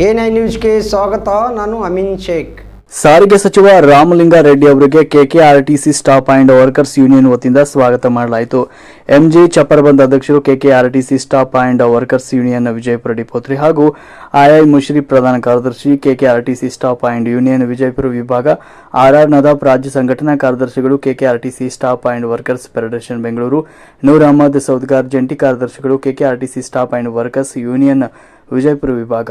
Nine ನ್ಯೂಸ್ಗೆ ಸ್ವಾಗತ, ನಾನು ಅಮಿನ್ ಶೇಖ್. ಸಾರಿಗೆ ಸಚಿವ ರಾಮಲಿಂಗ ರೆಡ್ಡಿ ಅವರಿಗೆ KKRTC staff and workers union ವತಿಯಿಂದ ಸ್ವಾಗತ ಮಾಡಲಾಯಿತು. ಎಂಜಿ ಚಪ್ಪರ್ಬಂದ್ ಅಧ್ಯಕ್ಷರು KKRTC staff and workers union Vijayapura depot three ಹಾಗೂ ಐಐ ಮುಶ್ರೀಫ್ ಪ್ರಧಾನ ಕಾರ್ಯದರ್ಶಿ, KKRTC staff and union Vijayapura ವಿಭಾಗ ಆರ್ಆರ್ ನದಾಫ್ ರಾಜ್ಯ ಸಂಘಟನಾ ಕಾರ್ಯದರ್ಶಿಗಳು, KKRTC staff and workers federation Bengaluru, Noor Ahmed Saudgar ಜಂಟಿ ಕಾರ್ಯದರ್ಶಿಗಳು, KKRTC staff and workers union Vijayapura ವಿಭಾಗ.